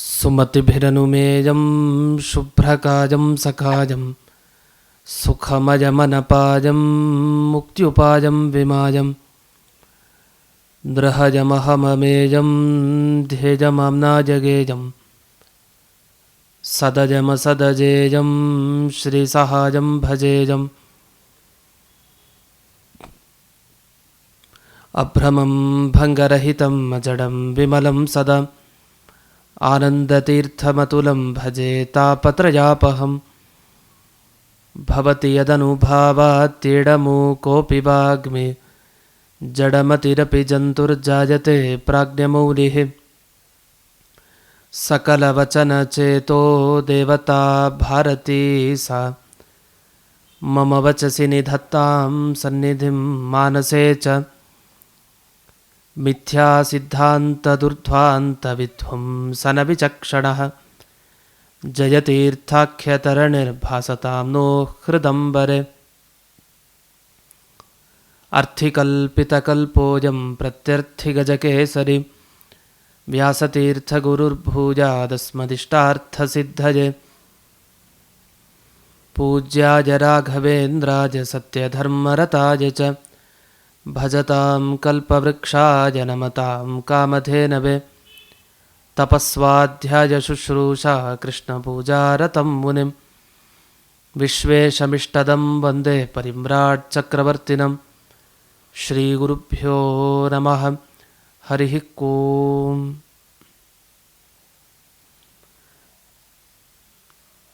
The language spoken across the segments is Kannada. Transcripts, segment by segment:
सुमतिभिरनुमेयं शुभ्रकाजं सखाजं सुखमयमनपायं मुक्त्युपायं विमायं द्रहजमहममेयं ध्येयमाम्नाजगेयं सदजमसदजेयं श्रीसहायं भजेयम् अभ्रमं भङ्गरहितं जडं विमलं सदा आनन्दतीर्थमतुलं भजे तापत्रयापहं भवति यदनुभावात्येडमूकोऽपि वाग्मे, जडमतिरपि जन्तुर्जायते प्राज्ञमौलिः। सकलवचनचेतो देवता भारती सा। मम वचसि निधत्तां सन्निधिं मानसे च। मिथ्यासिद्धान्तदुर्ध्वान्तविध्वंसनविचक्षणः। जयतीर्थाख्यतरणिर्भासतां नो हृदंबरे हृदम्बरे। अर्थिकल्पितकल्पोऽयं प्रत्यर्थिगजकेसरि। व्यासतीर्थगुरुर्भूजादस्मदिष्टार्थसिद्धये पूज्याय राघवेन्द्राय सत्यधर्मरताय च। ಭಜತಾಂ ಕಲ್ಪವೃಕ್ಷಾಯ ನಮತಾಂ ಕಾಮಧೇನವೆ. ತಪಸ್ವಾಧ್ಯಾಯ ಶುಶ್ರೂಷಾ ಕೃಷ್ಣಪೂಜಾರತಂ ಮುನಿಂ. ವಿಶ್ವೇಶಮಿಷ್ಟದಂ ವಂದೇ ಪರಿಮ್ರಾಟ್ ಚಕ್ರವರ್ತಿನಂ. ಶ್ರೀಗುರುಭ್ಯೋ ನಮಃ. ಹರಿ ಕೂಂ.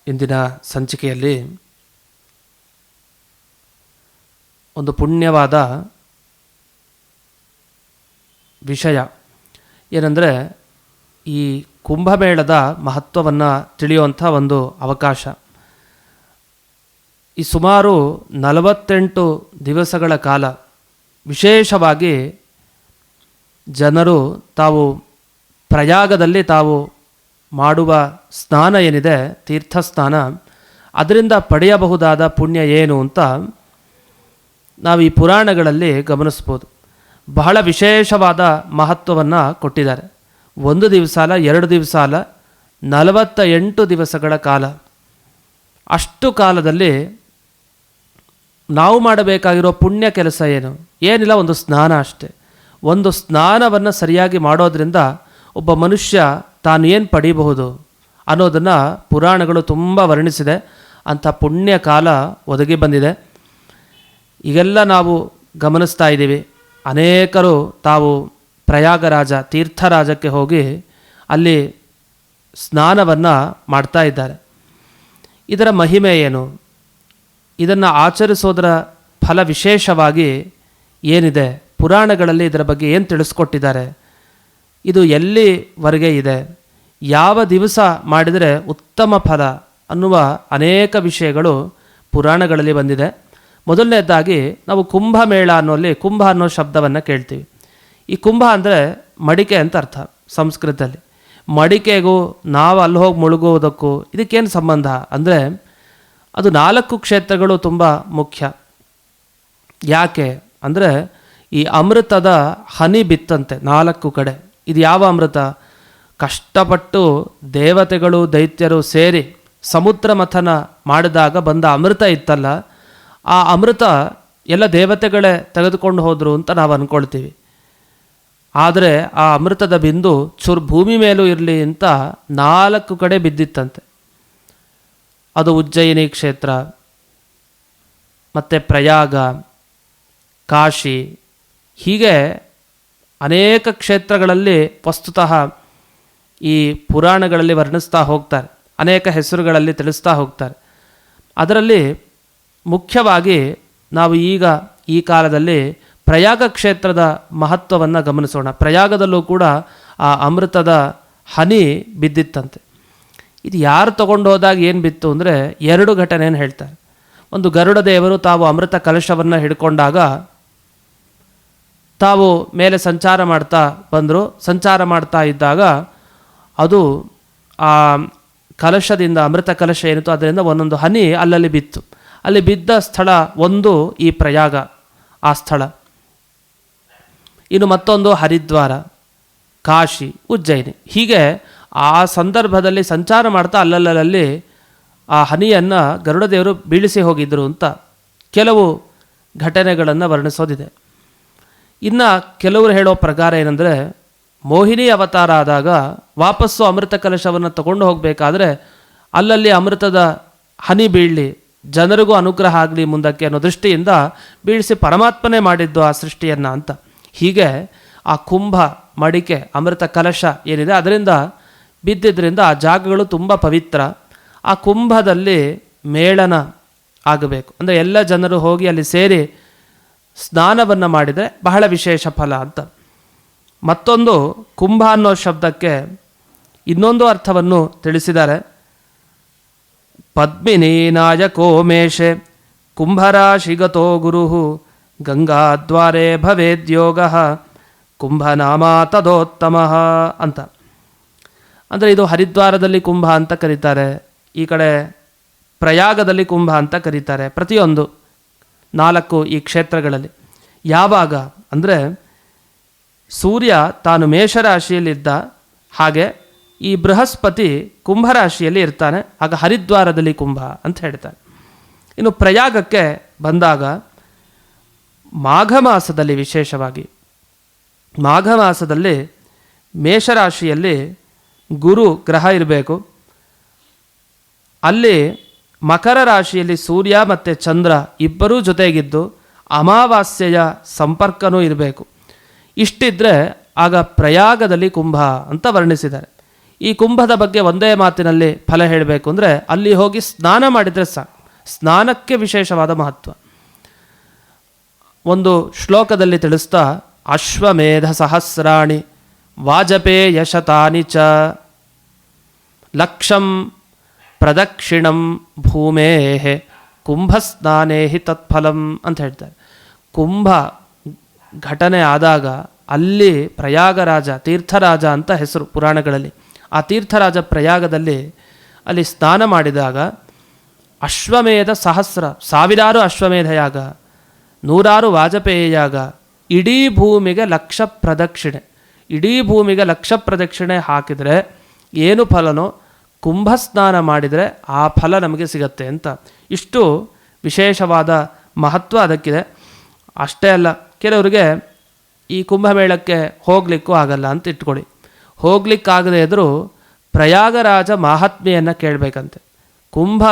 ಇಂದಿನ ಸಂಚಿಕೆಯಲ್ಲಿ ಒಂದು ಪುಣ್ಯವಾದ ವಿಷಯ ಏನಂದರೆ ಈ ಕುಂಭಮೇಳದ ಮಹತ್ವವನ್ನು ತಿಳಿಯುವಂಥ ಒಂದು ಅವಕಾಶ. ಈ ಸುಮಾರು ನಲವತ್ತೆಂಟು ದಿವಸಗಳ ಕಾಲ ವಿಶೇಷವಾಗಿ ಜನರು ತಾವು ಪ್ರಯಾಗದಲ್ಲಿ ತಾವು ಮಾಡುವ ಸ್ನಾನ ಏನಿದೆ ತೀರ್ಥಸ್ನಾನ ಅದರಿಂದ ಪಡೆಯಬಹುದಾದ ಪುಣ್ಯ ಏನು ಅಂತ ನಾವು ಈ ಪುರಾಣಗಳಲ್ಲಿ ಗಮನಿಸ್ಬೋದು. ಬಹಳ ವಿಶೇಷವಾದ ಮಹತ್ವವನ್ನು ಕೊಟ್ಟಿದ್ದಾರೆ. ಒಂದು ದಿವಸ ಅಲ್ಲ ಎರಡು ದಿವಸ ಅಲ್ಲ ನಲವತ್ತ ಎಂಟು ದಿವಸಗಳ ಕಾಲ. ಅಷ್ಟು ಕಾಲದಲ್ಲಿ ನಾವು ಮಾಡಬೇಕಾಗಿರೋ ಪುಣ್ಯ ಕೆಲಸ ಏನು? ಏನಿಲ್ಲ, ಒಂದು ಸ್ನಾನ ಅಷ್ಟೆ. ಒಂದು ಸ್ನಾನವನ್ನು ಸರಿಯಾಗಿ ಮಾಡೋದರಿಂದ ಒಬ್ಬ ಮನುಷ್ಯ ತಾನು ಏನು ಪಡೀಬಹುದು ಅನ್ನೋದನ್ನು ಪುರಾಣಗಳು ತುಂಬ ವರ್ಣಿಸಿದೆ. ಅಂಥ ಪುಣ್ಯ ಕಾಲ ಒದಗಿ ಬಂದಿದೆ. ಈಗೆಲ್ಲ ನಾವು ಗಮನಿಸ್ತಾ ಇದ್ದೀವಿ. ಅನೇಕರು ತಾವು ಪ್ರಯಾಗರಾಜ ತೀರ್ಥರಾಜಕ್ಕೆ ಹೋಗಿ ಅಲ್ಲಿ ಸ್ನಾನವನ್ನು ಮಾಡ್ತಾ ಇದ್ದಾರೆ. ಇದರ ಮಹಿಮೆ ಏನು? ಇದನ್ನು ಆಚರಿಸೋದರ ಫಲ ವಿಶೇಷವಾಗಿ ಏನಿದೆ? ಪುರಾಣಗಳಲ್ಲಿ ಇದರ ಬಗ್ಗೆ ಏನು ತಿಳಿಸ್ಕೊಟ್ಟಿದ್ದಾರೆ? ಇದು ಎಲ್ಲಿವರೆಗೆ ಇದೆ? ಯಾವ ದಿವಸ ಮಾಡಿದರೆ ಉತ್ತಮ ಫಲ ಅನ್ನುವ ಅನೇಕ ವಿಷಯಗಳು ಪುರಾಣಗಳಲ್ಲಿ ಬಂದಿದೆ. ಮೊದಲನೇದಾಗಿ ನಾವು ಕುಂಭಮೇಳ ಅನ್ನೋಲ್ಲಿ ಕುಂಭ ಅನ್ನೋ ಶಬ್ದವನ್ನು ಕೇಳ್ತೀವಿ. ಈ ಕುಂಭ ಅಂದರೆ ಮಡಿಕೆ ಅಂತ ಅರ್ಥ ಸಂಸ್ಕೃತದಲ್ಲಿ. ಮಡಿಕೆಗೂ ನಾವು ಅಲ್ಲಿ ಹೋಗಿ ಮುಳುಗುವುದಕ್ಕೂ ಇದಕ್ಕೇನು ಸಂಬಂಧ? ಅಂದರೆ ಅದು ನಾಲ್ಕು ಕ್ಷೇತ್ರಗಳು ತುಂಬ ಮುಖ್ಯ. ಯಾಕೆ? ಅಂದರೆ ಈ ಅಮೃತದ ಹನಿ ಬಿತ್ತಂತೆ ನಾಲ್ಕು ಕಡೆ. ಇದು ಯಾವ ಅಮೃತ? ಕಷ್ಟಪಟ್ಟು ದೇವತೆಗಳು, ದೈತ್ಯರು ಸೇರಿ ಸಮುದ್ರ ಮಥನ ಮಾಡಿದಾಗ ಬಂದ ಅಮೃತ ಇತ್ತಲ್ಲ ಆ ಅಮೃತ ಎಲ್ಲ ದೇವತೆಗಳೇ ತೆಗೆದುಕೊಂಡು ಹೋದರು ಅಂತ ನಾವು ಅಂದ್ಕೊಳ್ತೀವಿ ಆದರೆ ಆ ಅಮೃತದ ಬಿಂದು ಚೂರು ಭೂಮಿ ಮೇಲೂ ಇರಲಿ ಅಂತ ನಾಲ್ಕು ಕಡೆ ಬಿದ್ದಿತ್ತಂತೆ. ಅದು ಉಜ್ಜಯಿನಿ ಕ್ಷೇತ್ರ, ಮತ್ತು ಪ್ರಯಾಗ, ಕಾಶಿ, ಹೀಗೆ ಅನೇಕ ಕ್ಷೇತ್ರಗಳಲ್ಲಿ ವಸ್ತುತಃ ಈ ಪುರಾಣಗಳಲ್ಲಿ ವರ್ಣಿಸ್ತಾ ಹೋಗ್ತಾರೆ. ಅನೇಕ ಹೆಸರುಗಳಲ್ಲಿ ತಿಳಿಸ್ತಾ ಹೋಗ್ತಾರೆ. ಅದರಲ್ಲಿ ಮುಖ್ಯವಾಗಿ ನಾವು ಈಗ ಈ ಕಾಲದಲ್ಲಿ ಪ್ರಯಾಗ ಕ್ಷೇತ್ರದ ಮಹತ್ವವನ್ನು ಗಮನಿಸೋಣ. ಪ್ರಯಾಗದಲ್ಲೂ ಕೂಡ ಆ ಅಮೃತದ ಹನಿ ಬಿದ್ದಿತ್ತಂತೆ. ಇದು ಯಾರು ತಗೊಂಡು ಹೋದಾಗ ಏನು ಬಿತ್ತು ಅಂದರೆ ಎರಡು ಘಟನೆಯನ್ನು ಹೇಳ್ತಾರೆ. ಒಂದು ಗರುಡ ದೇವರು ತಾವು ಅಮೃತ ಕಲಶವನ್ನು ಹಿಡ್ಕೊಂಡಾಗ ತಾವು ಮೇಲೆ ಸಂಚಾರ ಮಾಡ್ತಾ ಬಂದರು. ಸಂಚಾರ ಮಾಡ್ತಾ ಇದ್ದಾಗ ಅದು ಆ ಕಲಶದಿಂದ ಅಮೃತ ಕಲಶ ಏನಿತ್ತು ಅದರಿಂದ ಒಂದೊಂದು ಹನಿ ಅಲ್ಲಲ್ಲಿ ಬಿತ್ತು. ಅಲ್ಲಿ ಬಿದ್ದ ಸ್ಥಳ ಒಂದು ಈ ಪ್ರಯಾಗ, ಆ ಸ್ಥಳ. ಇನ್ನು ಮತ್ತೊಂದು ಹರಿದ್ವಾರ, ಕಾಶಿ, ಉಜ್ಜಯಿನಿ. ಹೀಗೆ ಆ ಸಂದರ್ಭದಲ್ಲಿ ಸಂಚಾರ ಮಾಡ್ತಾ ಅಲ್ಲಲ್ಲಲ್ಲಿ ಆ ಹನಿಯನ್ನು ಗರುಡದೇವರು ಬೀಳಿಸಿ ಹೋಗಿದ್ದರು ಅಂತ ಕೆಲವು ಘಟನೆಗಳನ್ನು ವರ್ಣಿಸೋದಿದೆ. ಇನ್ನು ಕೆಲವರು ಹೇಳೋ ಪ್ರಕಾರ ಏನಂದರೆ, ಮೋಹಿನಿ ಅವತಾರ ಆದಾಗ ವಾಪಸ್ಸು ಅಮೃತ ಕಲಶವನ್ನು ತಗೊಂಡು ಹೋಗಬೇಕಾದ್ರೆ ಅಲ್ಲಲ್ಲಿ ಅಮೃತದ ಹನಿ ಬೀಳಲಿ ಜನರಿಗೂ ಅನುಗ್ರಹ ಆಗಲಿ ಮುಂದಕ್ಕೆ ಅನ್ನೋ ದೃಷ್ಟಿಯಿಂದ ಬೀಳಿಸಿ ಪರಮಾತ್ಮನೇ ಮಾಡಿದ್ದು ಆ ಸೃಷ್ಟಿಯನ್ನು ಅಂತ. ಹೀಗೆ ಆ ಕುಂಭ, ಮಡಿಕೆ, ಅಮೃತ ಕಲಶ ಏನಿದೆ ಅದರಿಂದ ಬಿದ್ದಿದ್ದರಿಂದ ಆ ಜಾಗಗಳು ತುಂಬ ಪವಿತ್ರ. ಆ ಕುಂಭದಲ್ಲಿ ಮೇಳನ ಆಗಬೇಕು. ಅಂದರೆ ಎಲ್ಲ ಜನರು ಹೋಗಿ ಅಲ್ಲಿ ಸೇರಿ ಸ್ನಾನವನ್ನು ಮಾಡಿದರೆ ಬಹಳ ವಿಶೇಷ ಫಲ ಅಂತ. ಮತ್ತೊಂದು ಕುಂಭ ಅನ್ನೋ ಶಬ್ದಕ್ಕೆ ಇನ್ನೊಂದು ಅರ್ಥವನ್ನು ತಿಳಿಸಿದ್ದಾರೆ. ಪದ್ಮಿನಿ ನಾಯಕೋ ಮೇಷೆ ಕುಂಭರಾಶಿಗತೋ ಗುರು. ಗಂಗಾದ್ವಾರೆ ಭವೇದ್ಯೋಗ. ಕುಂಭನಾಮ ತದೋತ್ತಮ ಅಂತ. ಅಂದರೆ ಇದು ಹರಿದ್ವಾರದಲ್ಲಿ ಕುಂಭ ಅಂತ ಕರೀತಾರೆ. ಈ ಕಡೆ ಪ್ರಯಾಗದಲ್ಲಿ ಕುಂಭ ಅಂತ ಕರೀತಾರೆ. ಪ್ರತಿಯೊಂದು ನಾಲ್ಕು ಈ ಕ್ಷೇತ್ರಗಳಲ್ಲಿ. ಯಾವಾಗ? ಅಂದರೆ ಸೂರ್ಯ ತಾನು ಮೇಷರಾಶಿಯಲ್ಲಿದ್ದ ಹಾಗೆ ಈ ಬೃಹಸ್ಪತಿ ಕುಂಭರಾಶಿಯಲ್ಲಿ ಇರ್ತಾನೆ, ಆಗ ಹರಿದ್ವಾರದಲ್ಲಿ ಕುಂಭ ಅಂತ ಹೇಳ್ತಾನೆ. ಇನ್ನು ಪ್ರಯಾಗಕ್ಕೆ ಬಂದಾಗ ಮಾಘ ಮಾಸದಲ್ಲಿ ವಿಶೇಷವಾಗಿ, ಮಾಘ ಮಾಸದಲ್ಲಿ ಮೇಷರಾಶಿಯಲ್ಲಿ ಗುರು ಗ್ರಹ ಇರಬೇಕು. ಅಲ್ಲಿ ಮಕರ ರಾಶಿಯಲ್ಲಿ ಸೂರ್ಯ ಮತ್ತು ಚಂದ್ರ ಇಬ್ಬರೂ ಜೊತೆಗಿದ್ದು ಅಮಾವಾಸ್ಯೆಯ ಸಂಪರ್ಕನೂ ಇರಬೇಕು. ಇಷ್ಟಿದ್ರೆ ಆಗ ಪ್ರಯಾಗದಲ್ಲಿ ಕುಂಭ ಅಂತ ವರ್ಣಿಸಿದ್ದಾರೆ. ಈ ಕುಂಭದ ಬಗ್ಗೆ ಒಂದೇ ಮಾತಿನಲ್ಲಿ ಫಲ ಹೇಳಬೇಕು ಅಂದರೆ ಅಲ್ಲಿ ಹೋಗಿ ಸ್ನಾನ ಮಾಡಿದರೆ ಸಾಕು. ಸ್ನಾನಕ್ಕೆ ವಿಶೇಷವಾದ ಮಹತ್ವ. ಒಂದು ಶ್ಲೋಕದಲ್ಲಿ ತಿಳಿಸ್ತಾ, ಅಶ್ವಮೇಧ ಸಹಸ್ರಾಣಿ ವಾಜಪೇಯ ಶತಾನಿ ಚ ಲಕ್ಷಂ ಪ್ರದಕ್ಷಿಣಂ ಭೂಮೇ ಕುಂಭಸ್ನಾನೇ ಹಿ ತತ್ಫಲಂ ಅಂತ ಹೇಳ್ತಾರೆ. ಕುಂಭ ಘಟನೆ ಆದಾಗ ಅಲ್ಲಿ ಪ್ರಯಾಗರಾಜ, ತೀರ್ಥರಾಜ ಅಂತ ಹೆಸರು ಪುರಾಣಗಳಲ್ಲಿ. ಆ ತೀರ್ಥರಾಜ ಪ್ರಯಾಗದಲ್ಲಿ ಅಲ್ಲಿ ಸ್ನಾನ ಮಾಡಿದಾಗ ಅಶ್ವಮೇಧ ಸಹಸ್ರ, ಸಾವಿರಾರು ಅಶ್ವಮೇಧ ಯಾಗ, ನೂರಾರು ವಾಜಪೇಯ ಯಾಗ, ಇಡೀ ಭೂಮಿಗೆ ಲಕ್ಷ ಪ್ರದಕ್ಷಿಣೆ, ಇಡೀ ಭೂಮಿಗೆ ಲಕ್ಷ ಪ್ರದಕ್ಷಿಣೆ ಹಾಕಿದರೆ ಏನು ಫಲನೋ ಕುಂಭಸ್ನಾನ ಮಾಡಿದರೆ ಆ ಫಲ ನಮಗೆ ಸಿಗತ್ತೆ ಅಂತ. ಇಷ್ಟು ವಿಶೇಷವಾದ ಮಹತ್ವ ಅದಕ್ಕಿದೆ. ಅಷ್ಟೇ ಅಲ್ಲ, ಕೆಲವರಿಗೆ ಈ ಕುಂಭಮೇಳಕ್ಕೆ ಹೋಗಲಿಕ್ಕೂ ಆಗಲ್ಲ ಅಂತ ಇಟ್ಕೊಳ್ಳಿ. ಹೋಗ್ಲಿಕ್ಕಾಗದೇ ಇದ್ದರೂ ಪ್ರಯಾಗರಾಜ ಮಹಾತ್ಮೆಯನ್ನು ಕೇಳಬೇಕಂತೆ. ಕುಂಭ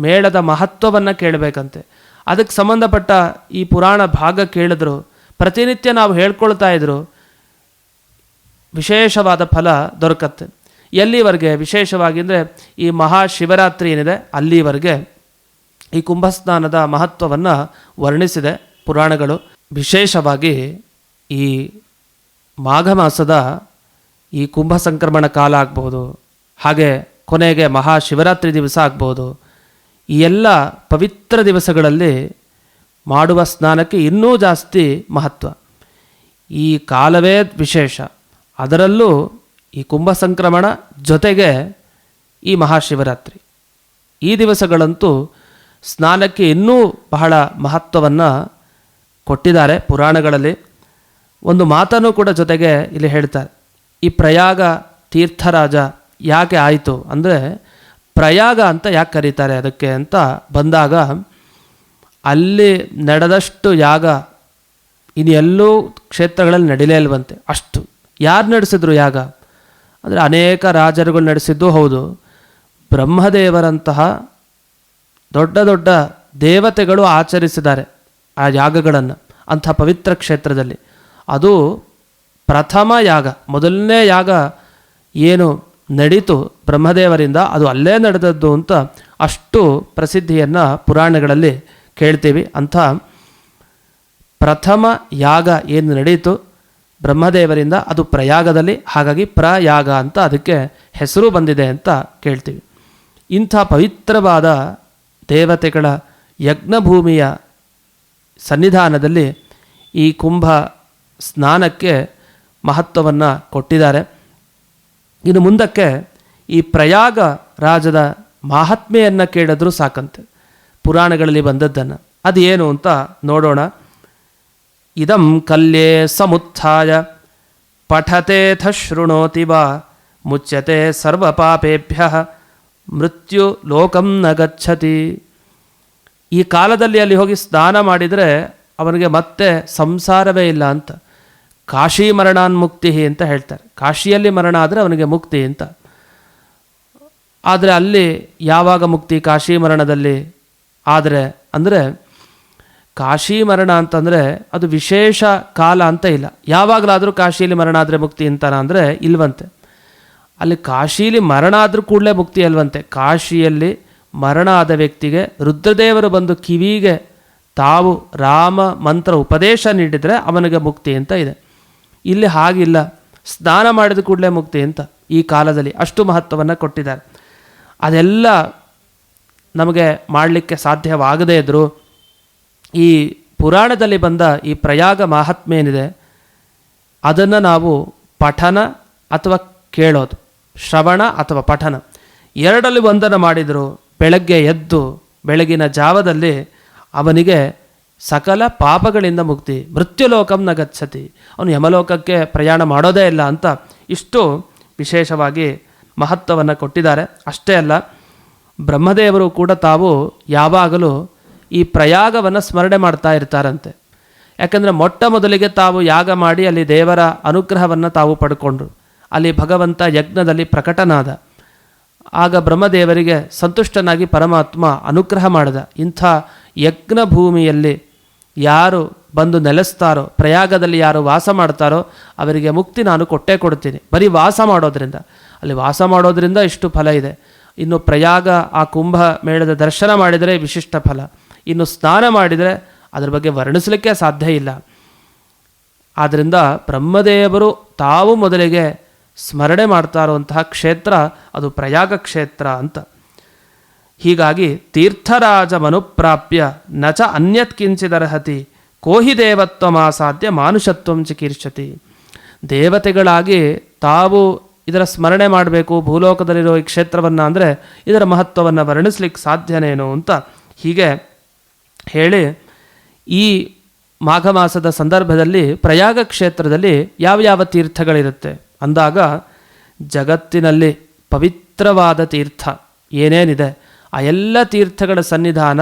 ಮೇಳದ ಮಹತ್ವವನ್ನು ಕೇಳಬೇಕಂತೆ. ಅದಕ್ಕೆ ಸಂಬಂಧಪಟ್ಟ ಈ ಪುರಾಣ ಭಾಗ ಕೇಳಿದ್ರು, ಪ್ರತಿನಿತ್ಯ ನಾವು ಹೇಳ್ಕೊಳ್ತಾ ಇದ್ರು, ವಿಶೇಷವಾದ ಫಲ ದೊರಕತ್ತೆ. ಎಲ್ಲಿವರೆಗೆ? ವಿಶೇಷವಾಗಿ ಅಂದರೆ ಈ ಮಹಾಶಿವರಾತ್ರಿ ಏನಿದೆ, ಅಲ್ಲಿವರೆಗೆ ಈ ಕುಂಭಸ್ನಾನದ ಮಹತ್ವವನ್ನು ವರ್ಣಿಸಿದೆ ಪುರಾಣಗಳು. ವಿಶೇಷವಾಗಿ ಈ ಮಾಘ ಮಾಸದ ಈ ಕುಂಭ ಸಂಕ್ರಮಣ ಕಾಲ ಆಗ್ಬೋದು, ಹಾಗೆ ಕೊನೆಗೆ ಮಹಾಶಿವರಾತ್ರಿ ದಿವಸ ಆಗ್ಬೋದು. ಈ ಎಲ್ಲ ಪವಿತ್ರ ದಿವಸಗಳಲ್ಲಿ ಮಾಡುವ ಸ್ನಾನಕ್ಕೆ ಇನ್ನೂ ಜಾಸ್ತಿ ಮಹತ್ವ. ಈ ಕಾಲವೇ ವಿಶೇಷ. ಅದರಲ್ಲೂ ಈ ಕುಂಭ ಸಂಕ್ರಮಣ ಜೊತೆಗೆ ಈ ಮಹಾಶಿವರಾತ್ರಿ ಈ ದಿವಸಗಳಂತೂ ಸ್ನಾನಕ್ಕೆ ಇನ್ನೂ ಬಹಳ ಮಹತ್ವವನ್ನು ಕೊಟ್ಟಿದ್ದಾರೆ ಪುರಾಣಗಳಲ್ಲಿ. ಒಂದು ಮಾತನ್ನು ಕೂಡ ಜೊತೆಗೆ ಇಲ್ಲಿ ಹೇಳ್ತಾರೆ. ಈ ಪ್ರಯಾಗ ತೀರ್ಥರಾಜ ಯಾಕೆ ಆಯಿತು ಅಂದರೆ ಪ್ರಯಾಗ ಅಂತ ಯಾಕೆ ಕರೀತಾರೆ ಅದಕ್ಕೆ ಅಂತ ಬಂದಾಗ ಅಲ್ಲಿ ನಡೆದಷ್ಟು ಯಾಗ ಇನ್ನು ಎಲ್ಲೂ ಕ್ಷೇತ್ರಗಳಲ್ಲಿ ನಡೀಲೇ ಇಲ್ವಂತೆ. ಅಷ್ಟು. ಯಾರು ನಡೆಸಿದ್ರು ಯಾಗ? ಅಂದರೆ ಅನೇಕ ರಾಜರುಗಳು ನಡೆಸಿದ್ದು ಹೌದು. ಬ್ರಹ್ಮದೇವರಂತಹ ದೊಡ್ಡ ದೊಡ್ಡ ದೇವತೆಗಳು ಆಚರಿಸಿದ್ದಾರೆ ಆ ಯಾಗಗಳನ್ನು ಅಂಥ ಪವಿತ್ರ ಕ್ಷೇತ್ರದಲ್ಲಿ. ಅದು ಪ್ರಥಮ ಯಾಗ, ಮೊದಲನೇ ಯಾಗ ಏನು ನಡೀತು ಬ್ರಹ್ಮದೇವರಿಂದ, ಅದು ಅಲ್ಲೇ ನಡೆದದ್ದು ಅಂತ ಅಷ್ಟು ಪ್ರಸಿದ್ಧಿಯನ್ನು ಪುರಾಣಗಳಲ್ಲಿ ಕೇಳ್ತೀವಿ. ಅಂಥ ಪ್ರಥಮ ಯಾಗ ಏನು ನಡೀತು ಬ್ರಹ್ಮದೇವರಿಂದ, ಅದು ಪ್ರಯಾಗದಲ್ಲಿ, ಹಾಗಾಗಿ ಪ್ರಯಾಗ ಅಂತ ಅದಕ್ಕೆ ಹೆಸರು ಬಂದಿದೆ ಅಂತ ಕೇಳ್ತೀವಿ. ಇಂಥ ಪವಿತ್ರವಾದ ದೇವತೆಗಳ ಯಜ್ಞಭೂಮಿಯ ಸನ್ನಿಧಾನದಲ್ಲಿ ಈ ಕುಂಭ ಸ್ನಾನಕ್ಕೆ ಮಹತ್ವವನ್ನು ಕೊಟ್ಟಿದ್ದಾರೆ. ಇನ್ನು ಮುಂದಕ್ಕೆ ಈ ಪ್ರಯಾಗ ರಾಜದ ಮಹಾತ್ಮೆಯನ್ನು ಕೇಳಿದ್ರೂ ಸಾಕಂತೆ. ಪುರಾಣಗಳಲ್ಲಿ ಬಂದದ್ದನ್ನು. ಅದು ಏನು ಅಂತ ನೋಡೋಣ. ಇದಂ ಕಲ್ಯೇ ಸಮುತ್ಥಾಯ. ಪಠತೇಥ ಶೃಣೋತಿ ವಾ. ಮುಚ್ಚತೆ ಸರ್ವ ಪಾಪೇಭ್ಯ. ಮೃತ್ಯು ಲೋಕಂ ನ ಗಚ್ಚತಿ. ಈ ಕಾಲದಲ್ಲಿ ಅಲ್ಲಿ ಹೋಗಿ ಸ್ನಾನ ಮಾಡಿದರೆ ಅವನಿಗೆ ಮತ್ತೆ ಸಂಸಾರವೇ ಇಲ್ಲ ಅಂತ. ಕಾಶಿ ಮರಣಾನ್ಮುಕ್ತಿ ಅಂತ ಹೇಳ್ತಾರೆ. ಕಾಶಿಯಲ್ಲಿ ಮರಣ ಆದರೆ ಅವನಿಗೆ ಮುಕ್ತಿ ಅಂತ. ಆದರೆ ಅಲ್ಲಿ ಯಾವಾಗ ಮುಕ್ತಿ? ಕಾಶಿ ಮರಣದಲ್ಲಿ. ಆದರೆ ಅಂದರೆ ಕಾಶಿ ಮರಣ ಅಂತಂದರೆ ಅದು ವಿಶೇಷ ಕಾಲ ಅಂತ ಇಲ್ಲ. ಯಾವಾಗಲಾದರೂ ಕಾಶಿಯಲ್ಲಿ ಮರಣ ಆದರೆ ಮುಕ್ತಿ ಅಂತಾನ ಅಂದರೆ ಇಲ್ವಂತೆ. ಅಲ್ಲಿ ಕಾಶೀಲಿ ಮರಣ ಆದರೂ ಕೂಡಲೇ ಮುಕ್ತಿ ಅಲ್ವಂತೆ. ಕಾಶಿಯಲ್ಲಿ ಮರಣ ಆದ ವ್ಯಕ್ತಿಗೆ ರುದ್ರದೇವರು ಬಂದು ಕಿವಿಗೆ ತಾವು ರಾಮ ಮಂತ್ರ ಉಪದೇಶ ನೀಡಿದರೆ ಅವನಿಗೆ ಮುಕ್ತಿ ಅಂತ ಇದೆ. ಇಲ್ಲಿ ಹಾಗಿಲ್ಲ. ಸ್ನಾನ ಮಾಡಿದ ಕೂಡಲೇ ಮುಕ್ತಿ ಅಂತ ಈ ಕಾಲದಲ್ಲಿ ಅಷ್ಟು ಮಹತ್ವವನ್ನು ಕೊಟ್ಟಿದ್ದಾರೆ. ಅದೆಲ್ಲ ನಮಗೆ ಮಾಡಲಿಕ್ಕೆ ಸಾಧ್ಯವಾಗದೇ ಇದ್ದರೂ ಈ ಪುರಾಣದಲ್ಲಿ ಬಂದ ಈ ಪ್ರಯಾಗ ಮಹಾತ್ಮೆ ಏನಿದೆ, ಅದನ್ನು ನಾವು ಪಠನ ಅಥವಾ ಕೇಳೋದು, ಶ್ರವಣ ಅಥವಾ ಪಠನ. ಎರಡಲ್ಲಿ ಒಂದನ್ನು ಮಾಡಿದರು, ಬೆಳಗ್ಗೆ ಎದ್ದು ಬೆಳಗಿನ ಜಾವದಲ್ಲಿ ಅವನಿಗೆ ಸಕಲ ಪಾಪಗಳಿಂದ ಮುಕ್ತಿ ಮೃತ್ಯುಲೋಕಂನ ಗಚ್ಚತಿ ಅವನು ಯಮಲೋಕಕ್ಕೆ ಪ್ರಯಾಣ ಮಾಡೋದೇ ಇಲ್ಲ ಅಂತ ಇಷ್ಟು ವಿಶೇಷವಾಗಿ ಮಹತ್ವವನ್ನು ಕೊಟ್ಟಿದ್ದಾರೆ. ಅಷ್ಟೇ ಅಲ್ಲ, ಬ್ರಹ್ಮದೇವರು ಕೂಡ ತಾವು ಯಾವಾಗಲೂ ಈ ಪ್ರಯಾಗವನ್ನು ಸ್ಮರಣೆ ಮಾಡ್ತಾ ಇರ್ತಾರಂತೆ. ಯಾಕಂದರೆ ಮೊಟ್ಟ ಮೊದಲಿಗೆ ತಾವು ಯಾಗ ಮಾಡಿ ಅಲ್ಲಿ ದೇವರ ಅನುಗ್ರಹವನ್ನು ತಾವು ಪಡ್ಕೊಂಡ್ರು. ಅಲ್ಲಿ ಭಗವಂತ ಯಜ್ಞದಲ್ಲಿ ಪ್ರಕಟನಾದ. ಆಗ ಬ್ರಹ್ಮದೇವರಿಗೆ ಸಂತುಷ್ಟನಾಗಿ ಪರಮಾತ್ಮ ಅನುಗ್ರಹ ಮಾಡಿದ. ಇಂಥ ಯಜ್ಞ ಭೂಮಿಯಲ್ಲಿ ಯಾರು ಬಂದು ನೆಲೆಸ್ತಾರೋ, ಪ್ರಯಾಗದಲ್ಲಿ ಯಾರು ವಾಸ ಮಾಡ್ತಾರೋ, ಅವರಿಗೆ ಮುಕ್ತಿ ನಾನು ಕೊಟ್ಟೇ ಕೊಡ್ತೀನಿ. ಬರೀ ವಾಸ ಮಾಡೋದ್ರಿಂದ. ಅಲ್ಲಿ ವಾಸ ಮಾಡೋದ್ರಿಂದ ಇಷ್ಟು ಫಲ ಇದೆ. ಇನ್ನು ಪ್ರಯಾಗ ಆ ಕುಂಭ ಮೇಳದ ದರ್ಶನ ಮಾಡಿದರೆ ವಿಶಿಷ್ಟ ಫಲ. ಇನ್ನು ಸ್ನಾನ ಮಾಡಿದರೆ ಅದರ ಬಗ್ಗೆ ವರ್ಣಿಸಲಿಕ್ಕೆ ಸಾಧ್ಯ ಇಲ್ಲ. ಆದ್ದರಿಂದ ಬ್ರಹ್ಮದೇವರು ತಾವು ಮೊದಲಿಗೆ ಸ್ಮರಣೆ ಮಾಡ್ತಾ ಇರುವಂತಹ ಕ್ಷೇತ್ರ, ಅದು ಪ್ರಯಾಗ ಕ್ಷೇತ್ರ ಅಂತ. ಹೀಗಾಗಿ ತೀರ್ಥರಾಜ ಮನುಪ್ರಾಪ್ಯ ನಚ ಅನ್ಯತ್ಕಿಂಚಿದರ್ಹತಿ ಅನ್ಯತ್ ಕಿಂಚಿದರ್ಹತಿ ಕೋಹಿ ದೇವತ್ವಮಾಸಾಧ್ಯ ಮಾನುಷತ್ವಂ ಚಿಕೀರ್ಷತಿ ದೇವತೆಗಳಾಗಿ ತಾವು ಇದರ ಸ್ಮರಣೆ ಮಾಡಬೇಕು, ಭೂಲೋಕದಲ್ಲಿರೋ ಈ ಕ್ಷೇತ್ರವನ್ನು ಅಂದರೆ ಇದರ ಮಹತ್ವವನ್ನು ವರ್ಣಿಸ್ಲಿಕ್ಕೆ ಸಾಧ್ಯನೇನು ಅಂತ ಹೀಗೆ ಹೇಳಿ ಈ ಮಾಘ ಮಾಸದ ಸಂದರ್ಭದಲ್ಲಿ ಪ್ರಯಾಗ ಕ್ಷೇತ್ರದಲ್ಲಿ ಯಾವ ಯಾವ ತೀರ್ಥಗಳಿರುತ್ತೆ. ಅಂದಾಗ ಜಗತ್ತಿನಲ್ಲಿ ಪವಿತ್ರವಾದ ತೀರ್ಥ ಏನೇನಿದೆ? ಆ ಎಲ್ಲ ತೀರ್ಥಗಳ ಸನ್ನಿಧಾನ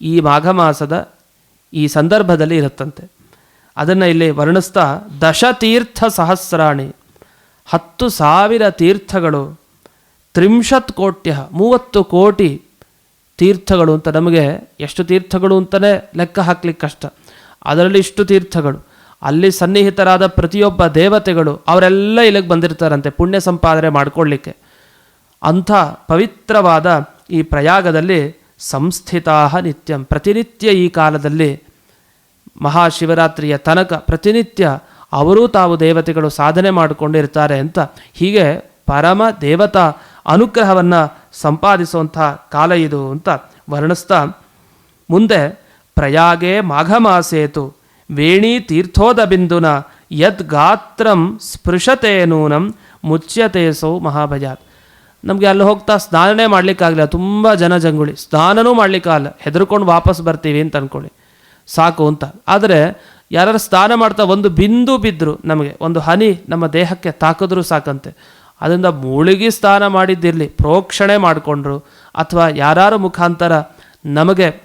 ಈ ಮಾಘ ಮಾಸದ ಈ ಸಂದರ್ಭದಲ್ಲಿ ಇರುತ್ತಂತೆ. ಅದನ್ನು ಇಲ್ಲಿ ವರ್ಣಿಸ್ತಾ ದಶತೀರ್ಥ ಸಹಸ್ರಾಣಿ, ಹತ್ತು ಸಾವಿರ ತೀರ್ಥಗಳು, ತ್ರಿಂಶತ್ ಕೋಟ್ಯ, ಮೂವತ್ತು ಕೋಟಿ ತೀರ್ಥಗಳು ಅಂತ ನಮಗೆ ಎಷ್ಟು ತೀರ್ಥಗಳು ಅಂತಲೇ ಲೆಕ್ಕ ಹಾಕ್ಲಿಕ್ಕೆ ಕಷ್ಟ. ಅದರಲ್ಲಿ ಇಷ್ಟು ತೀರ್ಥಗಳು. ಅಲ್ಲಿ ಸನ್ನಿಹಿತರಾದ ಪ್ರತಿಯೊಬ್ಬ ದೇವತೆಗಳು ಅವರೆಲ್ಲ ಇಲ್ಲಿಗೆ ಬಂದಿರ್ತಾರಂತೆ ಪುಣ್ಯ ಸಂಪಾದನೆ ಮಾಡಿಕೊಳ್ಳಿಕ್ಕೆ. ಅಂಥ ಪವಿತ್ರವಾದ ಈ ಪ್ರಯಾಗದಲ್ಲಿ ಸಂಸ್ಥಿತಾ ನಿತ್ಯಂ. ಪ್ರತಿನಿತ್ಯ ಈ ಕಾಲದಲ್ಲಿ ಮಹಾಶಿವರಾತ್ರಿಯ ತನಕ ಪ್ರತಿನಿತ್ಯ ಅವರೂ ತಾವು ದೇವತೆಗಳು ಸಾಧನೆ ಮಾಡಿಕೊಂಡಿರ್ತಾರೆ ಅಂತ ಹೀಗೆ ಪರಮ ದೇವತಾ ಅನುಗ್ರಹವನ್ನು ಸಂಪಾದಿಸುವಂಥ ಕಾಲ ಇದು ಅಂತ ವರ್ಣಿಸ್ತಾ ಮುಂದೆ ಪ್ರಯಾಗೇ ಮಾಘಮಾಸೇತು ವೇಣಿ ತೀರ್ಥೋದ ಬಿಂದುನ ಯದ್ ಗಾತ್ರಂ ಸ್ಪೃಶತೆ ನೂನಂ ಮುಚ್ಯತೆ ಸೌ ಮಹಾಭಯಾತ್ ನಮಗೆ ಅಲ್ಲಿ ಹೋಗ್ತಾ ಸ್ನಾನನೇ ಮಾಡಲಿಕ್ಕಾಗಲಿಲ್ಲ ತುಂಬ ಜನ ಜಂಗುಳಿ. ಸ್ನಾನನೂ ಮಾಡಲಿಕ್ಕಾಗಲ್ಲ ಹೆದರ್ಕೊಂಡು ವಾಪಸ್ ಬರ್ತೀವಿ ಅಂತ ಅಂದ್ಕೊಳ್ಳಿ ಸಾಕು ಅಂತ. ಆದರೆ ಯಾರು ಸ್ನಾನ ಮಾಡ್ತಾ ಒಂದು ಬಿಂದು ಬಿದ್ದರು ನಮಗೆ, ಒಂದು ಹನಿ ನಮ್ಮ ದೇಹಕ್ಕೆ ತಾಕಿದ್ರೂ ಸಾಕಂತೆ. ಅದರಿಂದ ಮುಳುಗಿ ಸ್ನಾನ ಮಾಡಿದ್ದಿರಲಿ, ಪ್ರೋಕ್ಷಣೆ ಮಾಡಿಕೊಂಡ್ರು. ಅಥವಾ ಯಾರು ಮುಖಾಂತರ ನಮಗೆ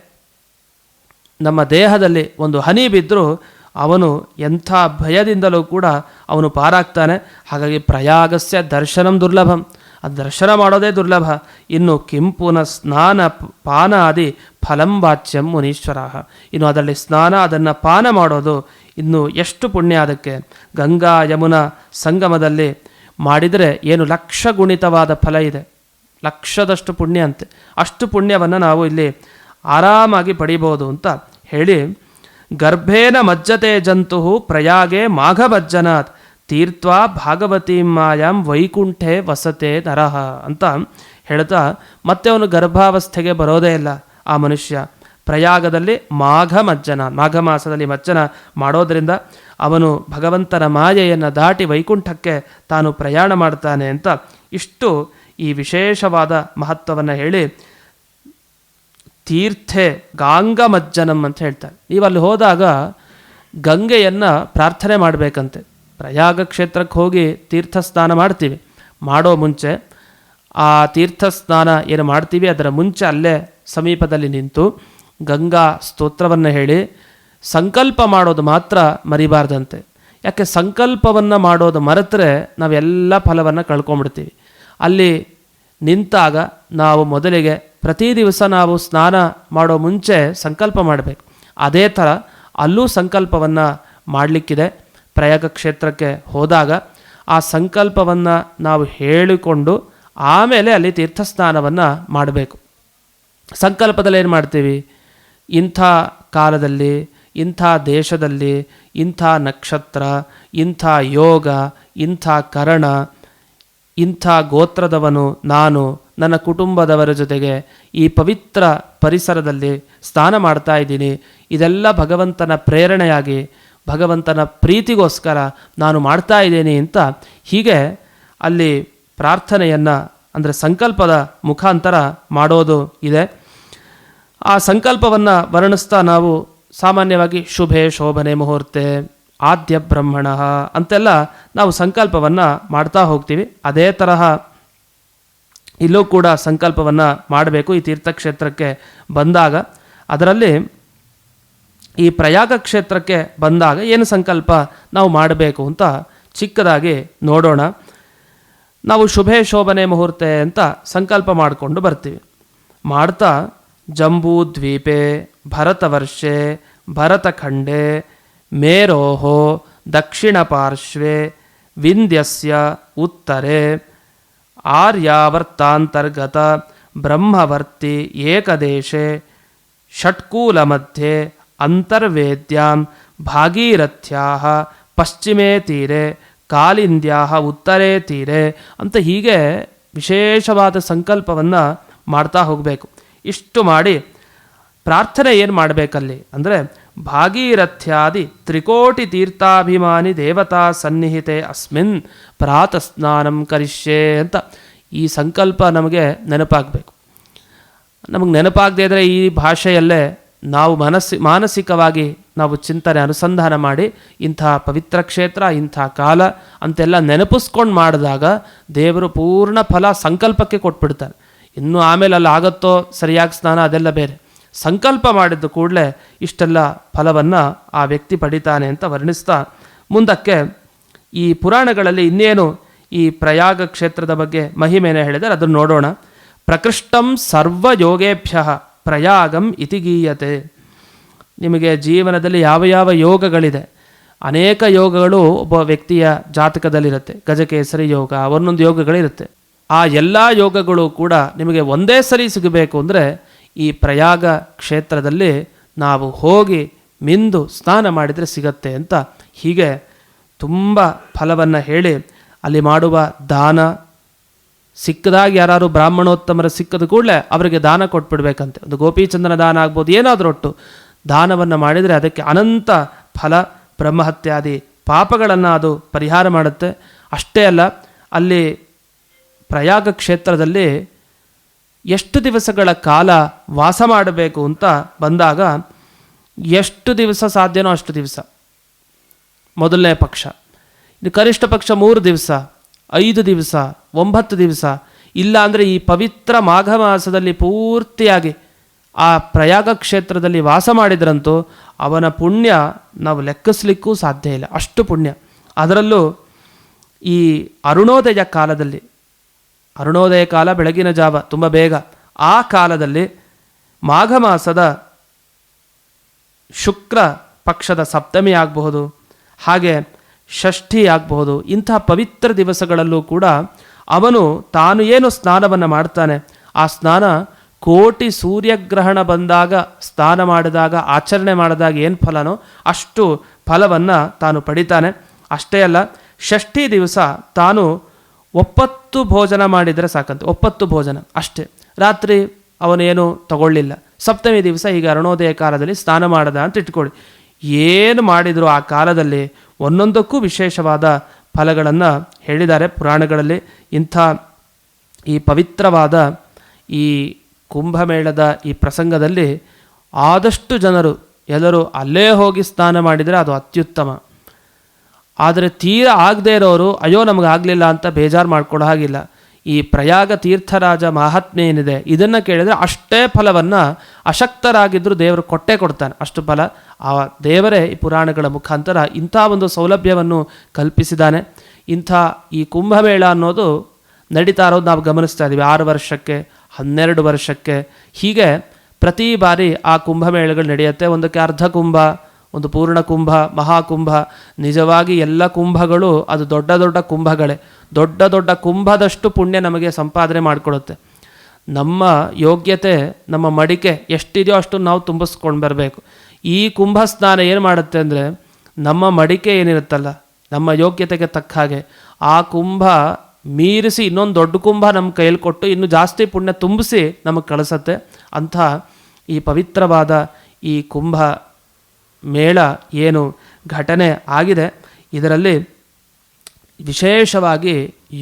ನಮ್ಮ ದೇಹದಲ್ಲಿ ಒಂದು ಹನಿ ಬಿದ್ದರೂ ಅವನು ಎಂಥ ಭಯದಿಂದಲೂ ಕೂಡ ಅವನು ಪಾರಾಗ್ತಾನೆ. ಹಾಗಾಗಿ ಪ್ರಯಾಗಸ್ಯ ದರ್ಶನಂ ದುರ್ಲಭಂ. ಅದು ದರ್ಶನ ಮಾಡೋದೇ ದುರ್ಲಭ. ಇನ್ನು ಕೆಂಪುನ ಸ್ನಾನ ಪಾನ ಆದಿ ಫಲಂ ವಾಚ್ಯಂ ಮುನೀಶ್ವರ ಇನ್ನು ಅದರಲ್ಲಿ ಸ್ನಾನ, ಅದನ್ನು ಪಾನ ಮಾಡೋದು ಇನ್ನು ಎಷ್ಟು ಪುಣ್ಯ ಅದಕ್ಕೆ. ಗಂಗಾ ಯಮುನಾ ಸಂಗಮದಲ್ಲಿ ಮಾಡಿದರೆ ಏನು ಲಕ್ಷ ಗುಣಿತವಾದ ಫಲ ಇದೆ. ಲಕ್ಷದಷ್ಟು ಪುಣ್ಯ ಅಂತೆ. ಅಷ್ಟು ಪುಣ್ಯವನ್ನು ನಾವು ಇಲ್ಲಿ ಆರಾಮಾಗಿ ಪಡಿಬೋದು ಅಂತ ಹೇಳಿ ಗರ್ಭೇನ ಮಜ್ಜತೆ ಜಂತು ಪ್ರಯಾಗೆ ಮಾಘಭಜ್ಜನಾತ್. ತೀರ್ಥ ಭಾಗವತಿ ಮಾಯಾಂ ವೈಕುಂಠೆ ವಸತೆ ನರಹ ಅಂತ ಹೇಳ್ತಾ ಮತ್ತೆ ಅವನು ಗರ್ಭಾವಸ್ಥೆಗೆ ಬರೋದೇ ಇಲ್ಲ ಆ ಮನುಷ್ಯ. ಪ್ರಯಾಗದಲ್ಲಿ ಮಾಘ ಮಜ್ಜನ, ಮಾಘ ಮಾಸದಲ್ಲಿ ಮಜ್ಜನ ಮಾಡೋದರಿಂದ ಅವನು ಭಗವಂತನ ಮಾಯೆಯನ್ನು ದಾಟಿ ವೈಕುಂಠಕ್ಕೆ ತಾನು ಪ್ರಯಾಣ ಮಾಡ್ತಾನೆ ಅಂತ ಇಷ್ಟು ಈ ವಿಶೇಷವಾದ ಮಹತ್ವವನ್ನು ಹೇಳಿ ತೀರ್ಥೆ ಗಾಂಗಮಜ್ಜನಂ ಅಂತ ಹೇಳ್ತಾರೆ. ನೀವು ಅಲ್ಲಿ ಹೋದಾಗ ಗಂಗೆಯನ್ನು ಪ್ರಾರ್ಥನೆ ಮಾಡಬೇಕಂತೆ. ಪ್ರಯಾಗ ಕ್ಷೇತ್ರಕ್ಕೆ ಹೋಗಿ ತೀರ್ಥ ಸ್ನಾನ ಮಾಡ್ತೀವಿ. ಮಾಡೋ ಮುಂಚೆ ಆ ತೀರ್ಥ ಸ್ನಾನ ಏನು ಮಾಡ್ತೀವಿ, ಅದರ ಮುಂಚೆ ಅಲ್ಲೇ ಸಮೀಪದಲ್ಲಿ ನಿಂತು ಗಂಗಾ ಸ್ತೋತ್ರವನ್ನು ಹೇಳಿ ಸಂಕಲ್ಪ ಮಾಡೋದು ಮಾತ್ರ ಮರಿಬಾರ್ದಂತೆ. ಯಾಕೆ ಸಂಕಲ್ಪವನ್ನು ಮಾಡೋದು ಮರೆತರೆ ನಾವೆಲ್ಲ ಫಲವನ್ನು ಕಳ್ಕೊಂಬಿಡ್ತೀವಿ. ಅಲ್ಲಿ ನಿಂತಾಗ ನಾವು ಮೊದಲಿಗೆ ಪ್ರತಿ ದಿವಸ ನಾವು ಸ್ನಾನ ಮಾಡೋ ಮುಂಚೆ ಸಂಕಲ್ಪ ಮಾಡಬೇಕು. ಅದೇ ಥರ ಅಲ್ಲೂ ಸಂಕಲ್ಪವನ್ನು ಮಾಡಲಿಕ್ಕಿದೆ. ಪ್ರಯಾಗ ಕ್ಷೇತ್ರಕ್ಕೆ ಹೋದಾಗ ಆ ಸಂಕಲ್ಪವನ್ನು ನಾವು ಹೇಳಿಕೊಂಡು ಆಮೇಲೆ ಅಲ್ಲಿ ತೀರ್ಥಸ್ನಾನವನ್ನು ಮಾಡಬೇಕು. ಸಂಕಲ್ಪದಲ್ಲಿ ಏನು ಮಾಡ್ತೀವಿ? ಇಂಥ ಕಾಲದಲ್ಲಿ, ಇಂಥ ದೇಶದಲ್ಲಿ, ಇಂಥ ನಕ್ಷತ್ರ, ಇಂಥ ಯೋಗ, ಇಂಥ ಕರಣ, ಇಂಥ ಗೋತ್ರದವನು ನಾನು, ನನ್ನ ಕುಟುಂಬದವರ ಜೊತೆಗೆ ಈ ಪವಿತ್ರ ಪರಿಸರದಲ್ಲಿ ಸ್ನಾನ ಮಾಡ್ತಾ ಇದ್ದೀನಿ. ಇದೆಲ್ಲ ಭಗವಂತನ ಪ್ರೇರಣೆಯಾಗಿ ಭಗವಂತನ ಪ್ರೀತಿಗೋಸ್ಕರ ನಾನು ಮಾಡ್ತಾ ಇದ್ದೇನೆ ಅಂತ ಹೀಗೆ ಅಲ್ಲಿ ಪ್ರಾರ್ಥನೆಯನ್ನು, ಅಂದರೆ ಸಂಕಲ್ಪದ ಮುಖಾಂತರ ಮಾಡೋದು ಇದೆ. ಆ ಸಂಕಲ್ಪವನ್ನು ವರ್ಣಿಸ್ತಾ ನಾವು ಸಾಮಾನ್ಯವಾಗಿ ಶುಭೆ ಶೋಭನೆ ಮುಹೂರ್ತೆ ಆದ್ಯ ಬ್ರಹ್ಮಣ ಅಂತೆಲ್ಲ ನಾವು ಸಂಕಲ್ಪವನ್ನು ಮಾಡ್ತಾ ಹೋಗ್ತೀವಿ. ಅದೇ ತರಹ ಇಲ್ಲೂ ಕೂಡ ಸಂಕಲ್ಪವನ್ನು ಮಾಡಬೇಕು ಈ ತೀರ್ಥಕ್ಷೇತ್ರಕ್ಕೆ ಬಂದಾಗ. ಅದರಲ್ಲಿ ಈ ಪ್ರಯಾಗ ಕ್ಷೇತ್ರಕ್ಕೆ ಬಂದಾಗ ಏನು ಸಂಕಲ್ಪ ನಾವು ಮಾಡಬೇಕು ಅಂತ ಚಿಕ್ಕದಾಗಿ ನೋಡೋಣ. ನಾವು ಶುಭೆ ಶೋಭನೆ ಮುಹೂರ್ತೆ ಅಂತ ಸಂಕಲ್ಪ ಮಾಡಿಕೊಂಡು ಬರ್ತೀವಿ. ಮಾಡ್ತಾ ಜಂಬೂ ದ್ವೀಪೆ ಭರತವರ್ಷೆ ಭರತಖಂಡೆ ಮೇರೋಹೋ, ದಕ್ಷಿಣ ಪಾರ್ಶ್ವೆ, ವಿಂಧ್ಯಸ್ಯ, ಉತ್ತರೆ, ಆರ್ಯಾವರ್ತಾಂತರ್ಗತ, ಬ್ರಹ್ಮವರ್ತಿ, ಏಕದೇಶೆ, ಷಟ್ಕೂಲ ಮಧ್ಯೆ ಅಂತರ್ವೇದ್ಯಾಂ ಭಾಗೀರಥ್ಯಾ ಪಶ್ಚಿಮೇ ತೀರೆ ಕಾಲಿಂದ್ಯಾ ಉತ್ತರೇ ತೀರೆ ಅಂತ ಹೀಗೆ ವಿಶೇಷವಾದ ಸಂಕಲ್ಪವನ್ನು ಮಾಡ್ತಾ ಹೋಗಬೇಕು. ಇಷ್ಟು ಮಾಡಿ ಪ್ರಾರ್ಥನೆ ಏನು ಮಾಡಬೇಕಲ್ಲಿ? ಅಂದರೆ ಭಾಗೀರಥ್ಯಾದಿ ತ್ರಿಕೋಟಿ ತೀರ್ಥಾಭಿಮಾನಿ ದೇವತಾ ಸನ್ನಿಹಿತೆ ಅಸ್ಮಿನ್ ಪ್ರಾತಃ ಸ್ನಾನಂ ಕರಿಷ್ಯೆ ಅಂತ ಈ ಸಂಕಲ್ಪ ನಮಗೆ ನೆನಪಾಗಬೇಕು. ನಮಗೆ ನೆನಪಾಗದೇ ಇದ್ದರೆ ಈ ಭಾಷೆಯಲ್ಲೇ ನಾವು ಮನಸ್ಸಿ, ಮಾನಸಿಕವಾಗಿ ನಾವು ಚಿಂತನೆ ಅನುಸಂಧಾನ ಮಾಡಿ ಇಂಥ ಪವಿತ್ರ ಕ್ಷೇತ್ರ, ಇಂಥ ಕಾಲ ಅಂತೆಲ್ಲ ನೆನಪಿಸ್ಕೊಂಡು ಮಾಡಿದಾಗ ದೇವರು ಪೂರ್ಣ ಫಲ ಸಂಕಲ್ಪಕ್ಕೆ ಕೊಟ್ಬಿಡ್ತಾರೆ. ಇನ್ನು ಆಮೇಲೆ ಅಲ್ಲಿ ಆಗತ್ತೋ, ಸರಿಯಾಗಿ ಸ್ನಾನ ಅದೆಲ್ಲ ಬೇರೆ. ಸಂಕಲ್ಪ ಮಾಡಿದ್ದು ಕೂಡಲೇ ಇಷ್ಟೆಲ್ಲ ಫಲವನ್ನು ಆ ವ್ಯಕ್ತಿ ಪಡಿತಾನೆ ಅಂತ ವರ್ಣಿಸ್ತಾ ಮುಂದಕ್ಕೆ ಈ ಪುರಾಣಗಳಲ್ಲಿ ಇನ್ನೇನು ಈ ಪ್ರಯಾಗ ಕ್ಷೇತ್ರದ ಬಗ್ಗೆ ಮಹಿಮೆಯನ್ನು ಹೇಳಿದರೆ ಅದನ್ನು ನೋಡೋಣ. ಪ್ರಕೃಷ್ಟಂ ಸರ್ವ ಯೋಗೇಭ್ಯ ಪ್ರಯಾಗಂ ಇತಿ ಗೀಯತೆ. ನಿಮಗೆ ಜೀವನದಲ್ಲಿ ಯಾವ ಯಾವ ಯೋಗಗಳಿದೆ? ಅನೇಕ ಯೋಗಗಳು ಒಬ್ಬ ವ್ಯಕ್ತಿಯ ಜಾತಕದಲ್ಲಿರುತ್ತೆ. ಗಜಕೇಸರಿ ಯೋಗ ಒಂದೊಂದು ಯೋಗಗಳಿರುತ್ತೆ. ಆ ಎಲ್ಲ ಯೋಗಗಳು ಕೂಡ ನಿಮಗೆ ಒಂದೇ ಸರಿ ಸಿಗಬೇಕು ಅಂದರೆ ಈ ಪ್ರಯಾಗ ಕ್ಷೇತ್ರದಲ್ಲಿ ನಾವು ಹೋಗಿ ಮಿಂದು ಸ್ನಾನ ಮಾಡಿದರೆ ಸಿಗತ್ತೆ ಅಂತ ಹೀಗೆ ತುಂಬ ಫಲವನ್ನು ಹೇಳಿ ಅಲ್ಲಿ ಮಾಡುವ ದಾನ ಸಿಕ್ಕದಾಗಿ ಯಾರು ಬ್ರಾಹ್ಮಣೋತ್ತಮರ ಸಿಕ್ಕದ ಕೂಡಲೇ ಅವರಿಗೆ ದಾನ ಕೊಟ್ಬಿಡ್ಬೇಕಂತೆ. ಒಂದು ಗೋಪೀಚಂದ್ರನ ದಾನ ಆಗ್ಬೋದು, ಏನಾದರೂ ಒಟ್ಟು ದಾನವನ್ನು ಮಾಡಿದರೆ ಅದಕ್ಕೆ ಅನಂತ ಫಲ, ಬ್ರಹ್ಮಹತ್ಯಾದಿ ಪಾಪಗಳನ್ನು ಅದು ಪರಿಹಾರ ಮಾಡುತ್ತೆ. ಅಷ್ಟೇ ಅಲ್ಲ, ಅಲ್ಲಿ ಪ್ರಯಾಗ ಕ್ಷೇತ್ರದಲ್ಲಿ ಎಷ್ಟು ದಿವಸಗಳ ಕಾಲ ವಾಸ ಮಾಡಬೇಕು ಅಂತ ಬಂದಾಗ ಎಷ್ಟು ದಿವಸ ಸಾಧ್ಯನೋ ಅಷ್ಟು ದಿವಸ. ಮೊದಲನೇ ಪಕ್ಷ. ಇನ್ನು ಕನಿಷ್ಠ ಪಕ್ಷ ಮೂರು ದಿವಸ. ಐದು ದಿವಸ, ಒಂಬತ್ತು ದಿವಸ, ಇಲ್ಲ ಅಂದರೆ ಈ ಪವಿತ್ರ ಮಾಘ ಮಾಸದಲ್ಲಿ ಪೂರ್ತಿಯಾಗಿ ಆ ಪ್ರಯಾಗ ಕ್ಷೇತ್ರದಲ್ಲಿ ವಾಸ ಮಾಡಿದ್ರಂತೂ ಅವನ ಪುಣ್ಯ ನಾವು ಲೆಕ್ಕಿಸ್ಲಿಕ್ಕೂ ಸಾಧ್ಯ ಇಲ್ಲ. ಅಷ್ಟು ಪುಣ್ಯ. ಅದರಲ್ಲೂ ಈ ಅರುಣೋದಯ ಕಾಲದಲ್ಲಿ, ಅರುಣೋದಯ ಕಾಲ ಬೆಳಗಿನ ಜಾವ ತುಂಬ ಬೇಗ, ಆ ಕಾಲದಲ್ಲಿ ಮಾಘ ಮಾಸದ ಶುಕ್ರ ಪಕ್ಷದ ಸಪ್ತಮಿ ಆಗಬಹುದು. ಹಾಗೆ ಷಷ್ಠಿ ಆಗಬಹುದು ಇಂಥ ಪವಿತ್ರ ದಿವಸಗಳಲ್ಲೂ ಕೂಡ ಅವನು ತಾನು ಏನು ಸ್ನಾನವನ್ನು ಮಾಡ್ತಾನೆ, ಆ ಸ್ನಾನ ಕೋಟಿ ಸೂರ್ಯಗ್ರಹಣ ಬಂದಾಗ, ಸ್ನಾನ ಮಾಡಿದಾಗ, ಆಚರಣೆ ಮಾಡಿದಾಗ ಏನು ಫಲನೋ ಅಷ್ಟು ಫಲವನ್ನು ತಾನು ಪಡಿತಾನೆ. ಅಷ್ಟೇ ಅಲ್ಲ, ಷಷ್ಠಿ ದಿವಸ ತಾನು ಒಪ್ಪತ್ತು ಭೋಜನ ಮಾಡಿದರೆ ಸಾಕಂತೆ, ಒಪ್ಪತ್ತು ಭೋಜನ ಅಷ್ಟೇ. ರಾತ್ರಿ ಅವನೇನು ತಗೊಳ್ಳಿಲ್ಲ. ಸಪ್ತಮಿ ದಿವಸ ಈಗ ಅರುಣೋದಯ ಕಾಲದಲ್ಲಿ ಸ್ನಾನ ಮಾಡದ ಅಂತ ಇಟ್ಕೊಳ್ಳಿ. ಏನು ಮಾಡಿದರೂ ಆ ಕಾಲದಲ್ಲಿ ಒಂದೊಂದಕ್ಕೂ ವಿಶೇಷವಾದ ಫಲಗಳನ್ನು ಹೇಳಿದ್ದಾರೆ ಪುರಾಣಗಳಲ್ಲಿ. ಇಂಥ ಈ ಪವಿತ್ರವಾದ ಈ ಕುಂಭಮೇಳದ ಈ ಪ್ರಸಂಗದಲ್ಲಿ ಆದಷ್ಟು ಜನರು ಎಲ್ಲರೂ ಅಲ್ಲೇ ಹೋಗಿ ಸ್ನಾನ ಮಾಡಿದರೆ ಅದು ಅತ್ಯುತ್ತಮ. ಆದರೆ ತೀರ ಆಗದೇ ಇರೋರು, ಅಯ್ಯೋ ನಮಗೆ ಆಗಲಿಲ್ಲ ಅಂತ ಬೇಜಾರು ಮಾಡ್ಕೊಳ್ಳೋ ಹಾಗಿಲ್ಲ. ಈ ಪ್ರಯಾಗ ತೀರ್ಥರಾಜ ಮಹಾತ್ಮೆ ಏನಿದೆ, ಇದನ್ನು ಕೇಳಿದರೆ ಅಷ್ಟೇ ಫಲವನ್ನು ಅಶಕ್ತರಾಗಿದ್ದರೂ ದೇವರು ಕೊಟ್ಟೇ ಕೊಡ್ತಾನೆ. ಅಷ್ಟು ಫಲ. ಆ ದೇವರೇ ಈ ಪುರಾಣಗಳ ಮುಖಾಂತರ ಇಂಥ ಒಂದು ಸೌಲಭ್ಯವನ್ನು ಕಲ್ಪಿಸಿದ್ದಾನೆ. ಇಂಥ ಈ ಕುಂಭಮೇಳ ಅನ್ನೋದು ನಡೀತಾ ಇರೋದು ನಾವು ಗಮನಿಸ್ತಾ ಇದ್ದೀವಿ. ಆರು ವರ್ಷಕ್ಕೆ, ಹನ್ನೆರಡು ವರ್ಷಕ್ಕೆ. ಹೀಗೆ ಪ್ರತಿ ಬಾರಿ ಆ ಕುಂಭಮೇಳಗಳು ನಡೆಯುತ್ತೆ. ಒಂದಕ್ಕೆ ಅರ್ಧ ಕುಂಭ ಒಂದು ಪೂರ್ಣ ಕುಂಭ ಮಹಾಕುಂಭ ನಿಜವಾಗಿ ಎಲ್ಲ ಕುಂಭಗಳು ಅದು ದೊಡ್ಡ ದೊಡ್ಡ ಕುಂಭಗಳೇ. ದೊಡ್ಡ ದೊಡ್ಡ ಕುಂಭದಷ್ಟು ಪುಣ್ಯ ನಮಗೆ ಸಂಪಾದನೆ ಮಾಡಿಕೊಡುತ್ತೆ. ನಮ್ಮ ಯೋಗ್ಯತೆ, ನಮ್ಮ ಮಡಿಕೆ ಎಷ್ಟಿದೆಯೋ ಅಷ್ಟು ನಾವು ತುಂಬಿಸ್ಕೊಂಡು ಬರಬೇಕು. ಈ ಕುಂಭ ಸ್ನಾನ ಏನು ಮಾಡುತ್ತೆ ಅಂದರೆ, ನಮ್ಮ ಮಡಿಕೆ ಏನಿರುತ್ತಲ್ಲ, ನಮ್ಮ ಯೋಗ್ಯತೆಗೆ ತಕ್ಕ ಹಾಗೆ, ಆ ಕುಂಭ ಮೀರಿಸಿ ಇನ್ನೊಂದು ದೊಡ್ಡ ಕುಂಭ ನಮ್ಮ ಕೈಯಲ್ಲಿ ಕೊಟ್ಟು ಇನ್ನೂ ಜಾಸ್ತಿ ಪುಣ್ಯ ತುಂಬಿಸಿ ನಮಗೆ ಕಳಿಸತ್ತೆ. ಅಂಥ ಈ ಪವಿತ್ರವಾದ ಈ ಕುಂಭ ಮೇಳ ಏನು ಘಟನೆ ಆಗಿದೆ, ಇದರಲ್ಲಿ ವಿಶೇಷವಾಗಿ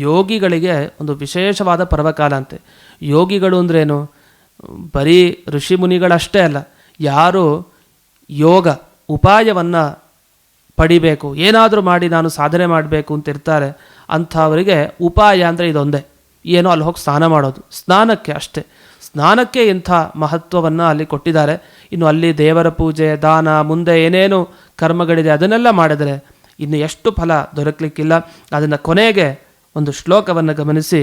ಯೋಗಿಗಳಿಗೆ ಒಂದು ವಿಶೇಷವಾದ ಪರ್ವಕಾಲ ಅಂತೆ. ಯೋಗಿಗಳು ಅಂದ್ರೇನು ಬರೀ ಋಷಿ ಮುನಿಗಳಷ್ಟೇ ಅಲ್ಲ, ಯಾರು ಯೋಗ ಉಪಾಯವನ್ನು ಪಡಿಬೇಕು, ಏನಾದರೂ ಮಾಡಿ ನಾನು ಸಾಧನೆ ಮಾಡಬೇಕು ಅಂತ ಇರ್ತಾರೆ, ಅಂಥವರಿಗೆ ಉಪಾಯ ಅಂದರೆ ಇದೊಂದೇ. ಏನೋ ಅಲ್ಲಿ ಹೋಗಿ ಸ್ನಾನ ಮಾಡೋದು, ಸ್ನಾನಕ್ಕೆ ಅಷ್ಟೇ. ಸ್ನಾನಕ್ಕೆ ಇಂಥ ಮಹತ್ವವನ್ನು ಅಲ್ಲಿ ಕೊಟ್ಟಿದ್ದಾರೆ. ಇನ್ನು ಅಲ್ಲಿ ದೇವರ ಪೂಜೆ, ದಾನ, ಮುಂದೆ ಏನೇನು ಕರ್ಮಗಳಿದೆ ಅದನ್ನೆಲ್ಲ ಮಾಡಿದರೆ ಇನ್ನು ಎಷ್ಟು ಫಲ ದೊರಕಲಿಕ್ಕಿಲ್ಲ. ಅದನ್ನು ಕೊನೆಗೆ ಒಂದು ಶ್ಲೋಕವನ್ನು ಗಮನಿಸಿ,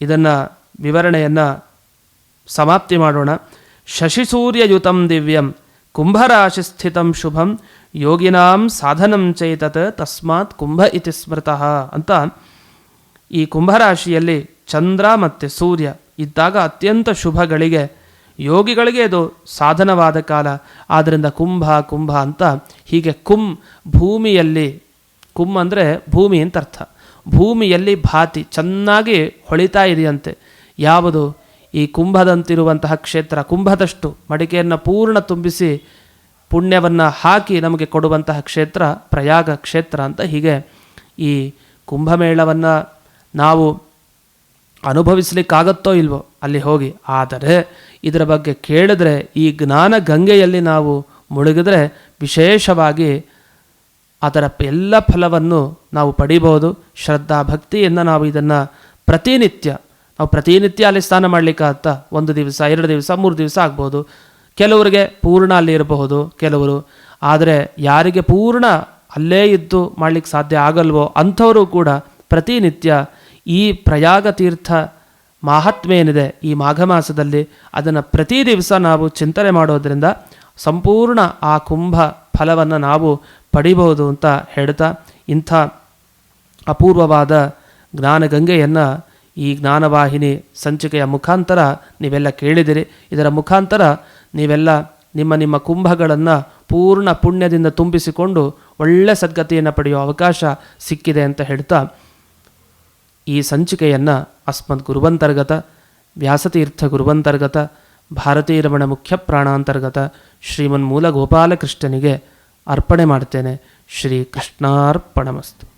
ಇದನ್ನು ವಿವರಣೆಯನ್ನು ಸಮಾಪ್ತಿ ಮಾಡೋಣ. ಶಶಿಸೂರ್ಯಯುತಂ ದಿವ್ಯಂ ಕುಂಭರಾಶಿ ಸ್ಥಿತಂ ಶುಭಂ, ಯೋಗಿನಾಂ ಸಾಧನಂ ಚೈತತ್, ತಸ್ಮಾತ್ ಕುಂಭ ಇತಿ ಸ್ಮೃತಃ ಅಂತ ಈ ಕುಂಭರಾಶಿಯಲ್ಲಿ ಚಂದ್ರ ಮತ್ತು ಸೂರ್ಯ ಇದ್ದಾಗ ಅತ್ಯಂತ ಶುಭಗಳಿಗೆ ಯೋಗಿಗಳಿಗೆ ಅದು ಸಾಧನವಾದ ಕಾಲ. ಆದ್ದರಿಂದ ಕುಂಭ ಕುಂಭ ಅಂತ ಹೀಗೆ ಕುಂ ಭೂಮಿಯಲ್ಲಿ, ಕುಂ ಅಂದರೆ ಭೂಮಿ ಅಂತ ಅರ್ಥ. ಭೂಮಿಯಲ್ಲಿ ಭಾತಿ ಚೆನ್ನಾಗಿ ಹೊಳಿತಾ ಇದೆಯಂತೆ. ಯಾವುದು? ಈ ಕುಂಭದಂತಿರುವಂತಹ ಕ್ಷೇತ್ರ, ಕುಂಭದಷ್ಟು ಮಡಿಕೆಯನ್ನು ಪೂರ್ಣ ತುಂಬಿಸಿ ಪುಣ್ಯವನ್ನು ಹಾಕಿ ನಮಗೆ ಕೊಡುವಂತಹ ಕ್ಷೇತ್ರ ಪ್ರಯಾಗ ಕ್ಷೇತ್ರ ಅಂತ ಹೀಗೆ ಈ ಕುಂಭಮೇಳವನ್ನು ನಾವು ಅನುಭವಿಸಲಿಕ್ಕಾಗತ್ತೋ ಇಲ್ವೋ ಅಲ್ಲಿ ಹೋಗಿ. ಆದರೆ ಇದರ ಬಗ್ಗೆ ಕೇಳಿದ್ರೆ ಈ ಜ್ಞಾನ ಗಂಗೆಯಲ್ಲಿ ನಾವು ಮುಳುಗಿದ್ರೆ ವಿಶೇಷವಾಗಿ ಅದರ ಎಲ್ಲ ಫಲವನ್ನು ನಾವು ಪಡಿಬೋದು ಶ್ರದ್ಧಾ ಭಕ್ತಿಯಿಂದ ನಾವು ಇದನ್ನು ಪ್ರತಿನಿತ್ಯ, ನಾವು ಪ್ರತಿನಿತ್ಯ ಅಲ್ಲಿ ಸ್ನಾನ ಮಾಡಲಿಕ್ಕಾಗ್ತ ಒಂದು ದಿವಸ, ಎರಡು ದಿವಸ, ಮೂರು ದಿವಸ ಆಗ್ಬೋದು. ಕೆಲವರಿಗೆ ಪೂರ್ಣ ಅಲ್ಲಿ ಇರಬಹುದು, ಕೆಲವರು. ಆದರೆ ಯಾರಿಗೆ ಪೂರ್ಣ ಅಲ್ಲೇ ಇದ್ದು ಮಾಡಲಿಕ್ಕೆ ಸಾಧ್ಯ ಆಗಲ್ವೋ ಅಂಥವರು ಕೂಡ ಪ್ರತಿನಿತ್ಯ ಈ ಪ್ರಯಾಗ ತೀರ್ಥ ಮಾಹಾತ್ಮೆ ಏನಿದೆ ಈ ಮಾಘ ಮಾಸದಲ್ಲಿ ಅದನ್ನು ಪ್ರತಿ ದಿವಸ ನಾವು ಚಿಂತನೆ ಮಾಡೋದರಿಂದ ಸಂಪೂರ್ಣ ಆ ಕುಂಭ ಫಲವನ್ನು ನಾವು ಪಡಿಬಹುದು ಅಂತ ಹೇಳ್ತಾ ಇಂಥ ಅಪೂರ್ವವಾದ ಜ್ಞಾನಗಂಗೆಯನ್ನು ಈ ಜ್ಞಾನವಾಹಿನಿ ಸಂಚಿಕೆಯ ಮುಖಾಂತರ ನೀವೆಲ್ಲ ಕೇಳಿದಿರಿ. ಇದರ ಮುಖಾಂತರ ನೀವೆಲ್ಲ ನಿಮ್ಮ ನಿಮ್ಮ ಕುಂಭಗಳನ್ನು ಪೂರ್ಣ ಪುಣ್ಯದಿಂದ ತುಂಬಿಸಿಕೊಂಡು ಒಳ್ಳೆ ಸದ್ಗತಿಯನ್ನು ಪಡೆಯುವ ಅವಕಾಶ ಸಿಕ್ಕಿದೆ ಅಂತ ಹೇಳ್ತಾ ಈ ಸಂಚಿಕೆಯನ್ನು ಅಸ್ಮದ್ ಗುರುವಂತರ್ಗತ, ವ್ಯಾಸತೀರ್ಥ ಗುರುವಂತರ್ಗತ ಭಾರತೀ ರಮಣ ಮುಖ್ಯ ಪ್ರಾಣಾಂತರ್ಗತ ಶ್ರೀಮನ್ಮೂಲ ಗೋಪಾಲಕೃಷ್ಣನಿಗೆ ಅರ್ಪಣೆ ಮಾಡ್ತೇನೆ. ಶ್ರೀ ಕೃಷ್ಣಾರ್ಪಣಮಸ್ತು